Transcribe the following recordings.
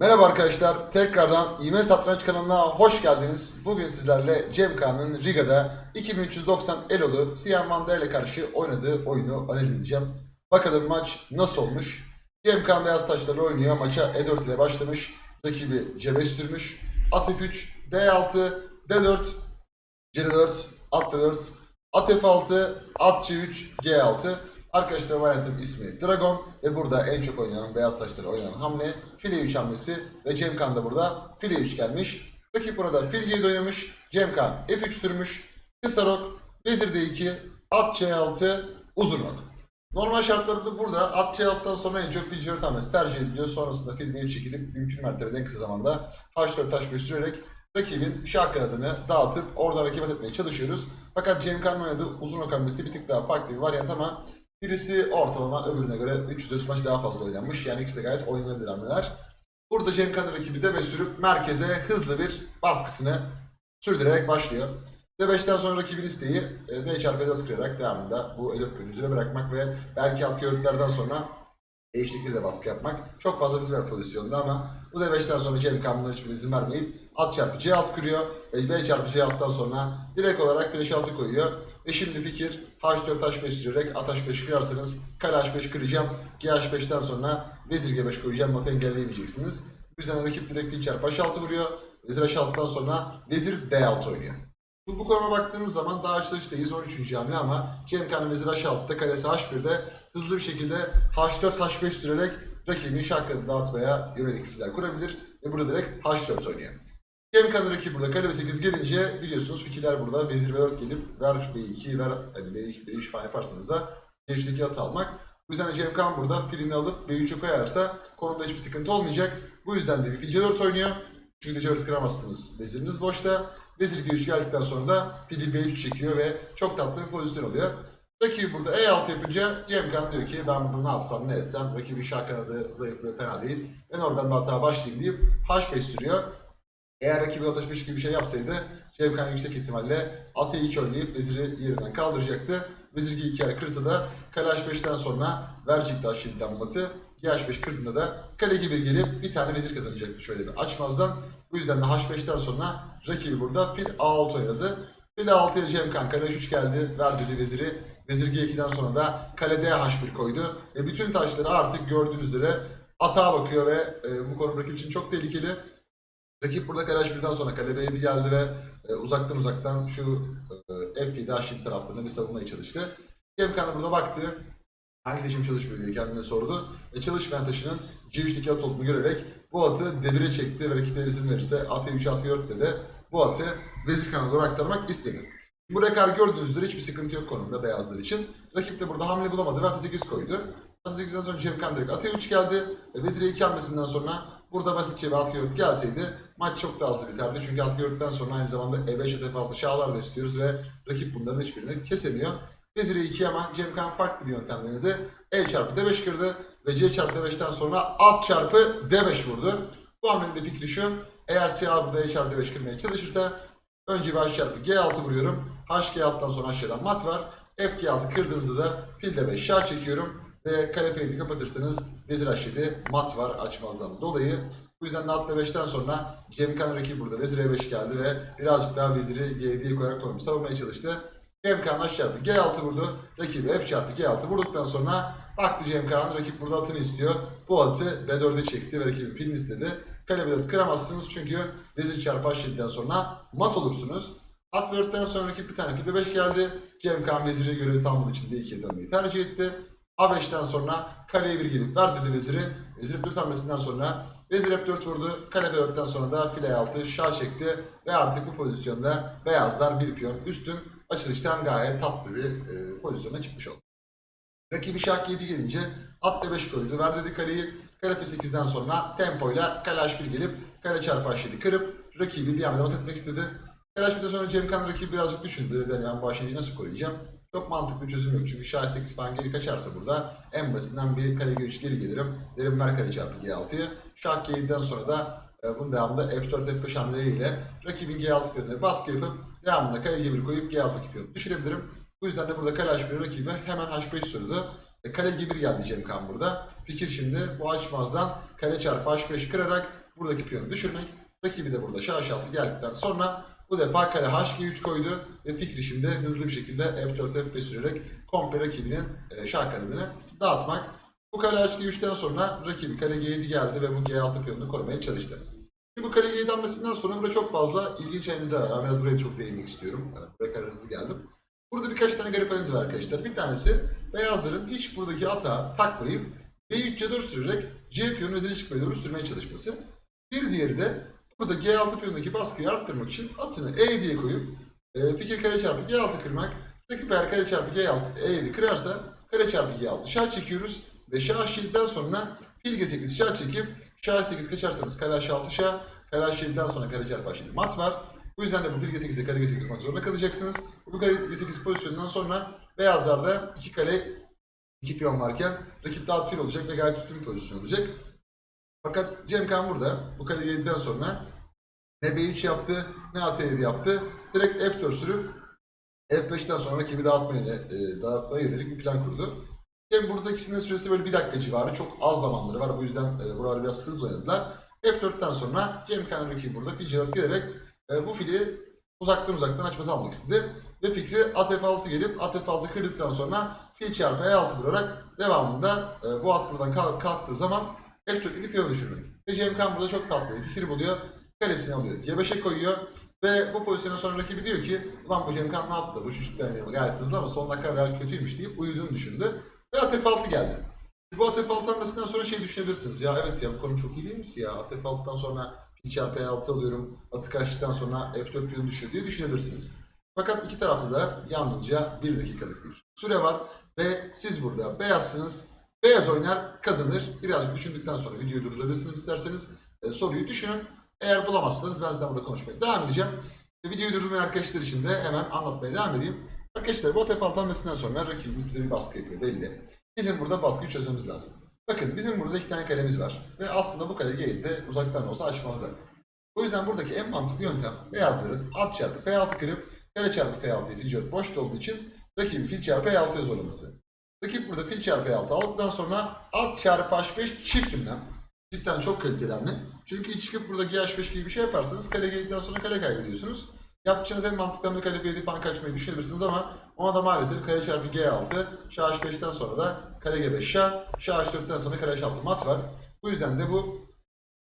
Merhaba arkadaşlar, tekrardan İme Satranç kanalına hoş geldiniz. Bugün sizlerle Cem Kağan'ın Riga'da 2390 Elo'lu Siyan Vanda ile karşı oynadığı oyunu analiz edeceğim. Bakalım maç nasıl olmuş? Cem Kağan beyaz taşlarla oynuyor. Maça E4 ile başlamış. Rakibi C5 sürmüş. At F3, D6, D4, C4, At D4, At F6, At C3, G6. Arkadaşlar variantın ismi Dragon ve burada en çok oynanan beyaz taşları oynanan hamle file 3 hamlesi ve Cem Kan da burada file 3 gelmiş. Rakip burada fil G7 oynamış. Cem Kan F3 sürmüş. Kısa rok, vezir D2, at C6, uzun rok. Normal şartlarda burada at C6'dan sonra en çok fil C4 hamlesi tercih ediliyor. Sonrasında fil B3 çekilip mümkün mertebede en kısa zamanda H4 taş 5 sürerek rakibin şah kanadını dağıtıp oradan rakibet etmeye çalışıyoruz. Fakat Cem Kan'ın oynadığı uzun rok hamlesi bir tık daha farklı bir varyant ama Birisi ortalama öbürüne göre 300 maç daha fazla oynanmış. Yani ikisi de gayet oynanabilir hamleler. Burada Cem Kan'ın rakibi de sürüp merkeze hızlı bir baskısını sürdürerek başlıyor. D5'ten sonra rakibin isteği e, D çarpı 4 kırarak devamında bu E4 üzerine bırakmak ve belki alt körüklerden sonra eşlikli de baskı yapmak. Çok fazla bir pozisyonda ama bu D5'ten sonra Cem Kan buna hiçbir izin vermeyip at çarpı C6 kırıyor. Ve B çarpı C6'dan sonra direkt olarak flash 6 koyuyor. Ve şimdi fikir H4 H5 sürerek at H5 kırarsanız kare H5 kıracağım. G H5'ten sonra vezir G5 koyacağım. Matı engelleyemeyeceksiniz. Bu yüzden rakip direkt fil çarpı H6 vuruyor. Vezir H6'dan sonra vezir D6 oynuyor. Bu, bu konuma baktığınız zaman daha açılıştayız 13. hamle ama Cem Kan'ın vezir H6'da karesi H1'de hızlı bir şekilde H4 H5 sürerek rakibin şarkını dağıtmaya yönelik fikirler kurabilir ve burada direkt H4 oynuyor. Cem Kan'ın rakibi burada kale B8 gelince biliyorsunuz fikirler burada vezir V4 gelip ver B2 ver hani B2 B3 falan yaparsanız da geçteki at almak. Bu yüzden de Cem Kan burada filini alıp B3'e koyarsa konumda hiçbir sıkıntı olmayacak. Bu yüzden de bir fil C4 oynuyor. Çünkü C4 kıramazsınız. Veziriniz boşta. Vezir G3 geldikten sonra da fili B3 çekiyor ve çok tatlı bir pozisyon oluyor. Rakibi burada E6 yapınca Cem Kan diyor ki ben burada ne yapsam ne etsem rakibin şah kanadı zayıflığı fena değil. Ben oradan bir hata başlayayım deyip H5 sürüyor. Eğer rakibi atış 5 gibi bir şey yapsaydı Cem Kan yüksek ihtimalle atı 2 oynayıp veziri yerinden kaldıracaktı. Vezir G2 yer kırsa da kale H5'ten sonra verecekti H7'den matı. G5 kırdığında da kale G1 gelip bir tane vezir kazanacaktı şöyle bir açmazdan. Bu yüzden de H5'ten sonra rakibi burada fil A6 oynadı. Fil A6'ya Cem Kan kale H3 geldi. Ver dedi veziri. Vezir G2'den sonra da kale DH1 koydu. Ve bütün taşları artık gördüğünüz üzere atağa bakıyor ve e, bu konu rakip için çok tehlikeli. Rakip burada kale H1'den sonra kale B7 geldi ve e, uzaktan uzaktan şu e, F7 H7 taraflarına bir savunmaya çalıştı. Cem Kan da burada baktı. Hangi taşım çalışmıyor diye kendine sordu. Ve çalışmayan taşının C3'teki at olduğunu görerek bu atı D1'e çekti ve rakipler izin verirse at E3 at E4 dedi. Bu atı vezir doğru aktarmak istedi. Bu rekar gördüğünüz üzere hiçbir sıkıntı yok konumda beyazlar için. Rakip de burada hamle bulamadı ve at 8 koydu. At 8'den sonra Cem Kan direkt at E3 geldi. Ve vezir E2 hamlesinden sonra burada basitçe bir at E4 gelseydi maç çok daha hızlı biterdi. Çünkü at E4'ten sonra aynı zamanda E5 at F6 şahlar da istiyoruz ve rakip bunların hiçbirini kesemiyor. Vezir E2 ama Cem Kan farklı bir yöntem denedi. E çarpı D5 kırdı ve C çarpı D5'ten sonra at çarpı D5 vurdu. Bu hamlenin de fikri şu. Eğer siyah burada E çarpı D5 kırmaya çalışırsa önce bir H çarpı G6 vuruyorum. H G6'dan sonra aşağıdan mat var. F G6 kırdığınızda da fil D5 şah çekiyorum. Ve kare F7 kapatırsanız vezir H7 mat var açmazdan dolayı. Bu yüzden de at D5'ten sonra Cem Kan rakibi burada vezir E5 geldi ve birazcık daha veziri G7'ye koyarak konumu savunmaya çalıştı. Cem Kaan H çarpı G6 vurdu. Rakibi F çarpı G6 vurduktan sonra baktı Cem Kaan rakip burada atını istiyor. Bu atı B4'e çekti ve rakibin filini istedi. Kale B4 kıramazsınız çünkü vezir çarpı H7'den sonra mat olursunuz. At V4'ten sonra rakip bir tane fil B5 geldi. Cem Kaan veziri görevi tamamladığı için D2'ye dönmeyi tercih etti. A5'ten sonra kaleye bir gelip ver dedi veziri. Vezir F4 hamlesinden sonra vezir F4 vurdu. Kale B4'ten sonra da file 6 şah çekti. Ve artık bu pozisyonda beyazlar bir piyon üstün açılıştan gayet tatlı bir e, pozisyona çıkmış oldu. Rakibi şah 7 gelince at d5 koydu. Ver dedi kaleyi. Kale f8'den sonra tempoyla kale h1 gelip kale çarpı h7 kırıp rakibi bir anda mat etmek istedi. Kale h1'den sonra Cem Kan rakibi birazcık düşündü. Dedi yani h7'yi nasıl koruyacağım? Çok mantıklı bir çözüm yok. Çünkü şah 8 falan geri kaçarsa burada en basitinden bir kale g3 geri gelirim. Derim ver kale çarpı g6'yı. Şah g7'den sonra da e, bunun devamında f4 f5 hamleleriyle rakibin g6 piyonuna baskı yapıp devamında kale g1 koyup g6 piyonu düşürebilirim. Bu yüzden de burada kale h1 rakibi hemen h5 sürdü. E, kale g1 geldi Cem Kan burada. Fikir şimdi bu açmazdan kale çarpı h5 kırarak buradaki piyonu düşürmek. Rakibi de burada şah altı geldikten sonra bu defa kale HG3 koydu ve Fikri şimdi hızlı bir şekilde F4 F5 sürerek komple rakibinin e, şah dağıtmak. Bu kale HG3'ten sonra rakibi kale G7 geldi ve bu G6 piyonunu korumaya çalıştı. Şimdi bu kale G7 hamlesinden sonra burada çok fazla ilginç analizler var. Ben biraz buraya çok değinmek istiyorum. Yani buraya kadar hızlı geldim. Burada birkaç tane garip analiz var arkadaşlar. Bir tanesi beyazların hiç buradaki atağa takmayıp B3 C4 sürerek C piyonu üzerine çıkmaya doğru sürmeye çalışması. Bir diğeri de burada G6 piyonundaki baskıyı arttırmak için atını E diye koyup e, fikir kare çarpı G6 kırmak. Rakip eğer kare çarpı G6 E7 kırarsa kare çarpı G6 şah çekiyoruz ve şah şiitten sonra fil G8 şah çekip şah 8 kaçarsanız kare H6 şah, kare H7'den sonra kare çarpı H7 mat var. Bu yüzden de bu fil G8'de kare G8 yapmak zorunda kalacaksınız. Bu kare G8 pozisyonundan sonra beyazlarda iki kare iki piyon varken rakip daha fil olacak ve gayet üstün bir pozisyon olacak. Fakat Cem Kan burada bu kare G7'den sonra ne B3 yaptı ne AT7 yaptı. Direkt F4 sürüp F5'ten sonra rakibi dağıtmaya, e, dağıtmaya yönelik bir plan kurdu. Cem burada ikisinin süresi böyle bir dakika civarı. Çok az zamanları var. Bu yüzden e, buraları biraz hızlı oynadılar. F4'ten sonra Cem Kan rakibi burada fil cevap girerek e, bu fili uzaktan uzaktan açması almak istedi. Ve fikri at F6 gelip at F6 kırdıktan sonra fil çarpı E6 vurarak devamında e, bu at buradan kalk- kalktığı zaman F4'teki piyon düşürmek. Ve Cem Kan burada çok tatlı bir fikir buluyor. Karesini alıyor. G5'e koyuyor. Ve bu pozisyona sonra rakibi diyor ki ulan bu Cem Kan ne yaptı? Bu çocuk yani gayet hızlı ama son dakika real kötüymüş deyip uyuduğunu düşündü. Ve at F6 geldi. Bu at F6 hamlesinden sonra şey düşünebilirsiniz. Ya evet ya bu konu çok iyi değil mi ya? At F6'dan sonra fil çarpı E6 alıyorum. Atı kaçtıktan sonra F4 piyonu düşüyor diye düşünebilirsiniz. Fakat iki tarafta da yalnızca bir dakikalık bir süre var. Ve siz burada beyazsınız. Beyaz oynar kazanır. Birazcık düşündükten sonra videoyu durdurabilirsiniz isterseniz. E, soruyu düşünün. Eğer bulamazsanız ben sizden burada konuşmaya devam edeceğim. Ve videoyu durdurmayan arkadaşlar için de hemen anlatmaya devam edeyim. Arkadaşlar bu atef hamlesinden sonra rakibimiz bize bir baskı yapıyor belli. Bizim burada baskıyı çözmemiz lazım. Bakın bizim burada iki tane kalemiz var. Ve aslında bu kale G7'de uzaktan olsa açmazlar. O yüzden buradaki en mantıklı yöntem beyazların at çarpı F6 kırıp kare çarpı F6'yı fil boşta olduğu için rakibi fil çarpı E6'ya zorlaması. Rakip burada fil çarpı E6 aldıktan sonra at çarpı H5 çift ünlem. Cidden çok kaliteli hamle. Çünkü çıkıp burada GH5 gibi bir şey yaparsanız kale G7'den sonra kale kaybediyorsunuz. Yapacağınız en mantıklı hamle kale F7 falan kaçmayı düşünebilirsiniz ama ona da maalesef kare çarpı G6, şah H5'ten sonra da kare G5 şah, şah H4'ten sonra kare H6 mat var. Bu yüzden de bu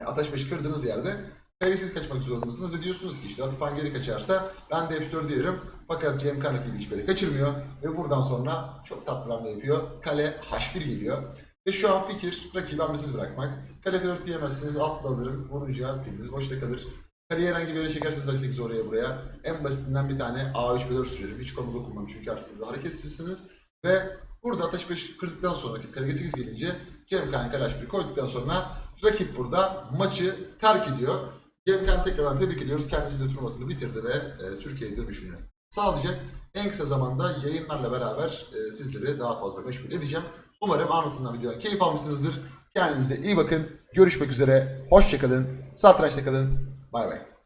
Ataş 5 kırdığınız yerde karesiz kaçmak zorundasınız ve diyorsunuz ki işte Atifan geri kaçarsa ben de F4 diyelim. Fakat Cem Kan rakibi hiç böyle kaçırmıyor ve buradan sonra çok tatlı hamle yapıyor. Kale H1 geliyor. Ve şu an fikir rakibi hamlesiz bırakmak. Kale F4 diyemezsiniz atla alırım. Vurunca filiniz boşta kalır. Kaleye herhangi bir yere çekerseniz H8 oraya buraya. En basitinden bir tane A3 B4 sürerim. Hiç konu dokunmam çünkü aslında hareketsizsiniz. Ve burada ateş 5 kırdıktan sonra rakip kale G8 gelince Cem Kan kale H1 koyduktan sonra rakip burada maçı terk ediyor. Cem Kan tekrardan tebrik ediyoruz. Kendisi de turnuvasını bitirdi ve e, Türkiye'ye dönüşünü sağlayacak. En kısa zamanda yayınlarla beraber e, sizleri daha fazla meşgul edeceğim. Umarım anlatılan videodan keyif almışsınızdır. Kendinize iyi bakın. Görüşmek üzere. Hoşçakalın. Satrançta kalın. Bay bay.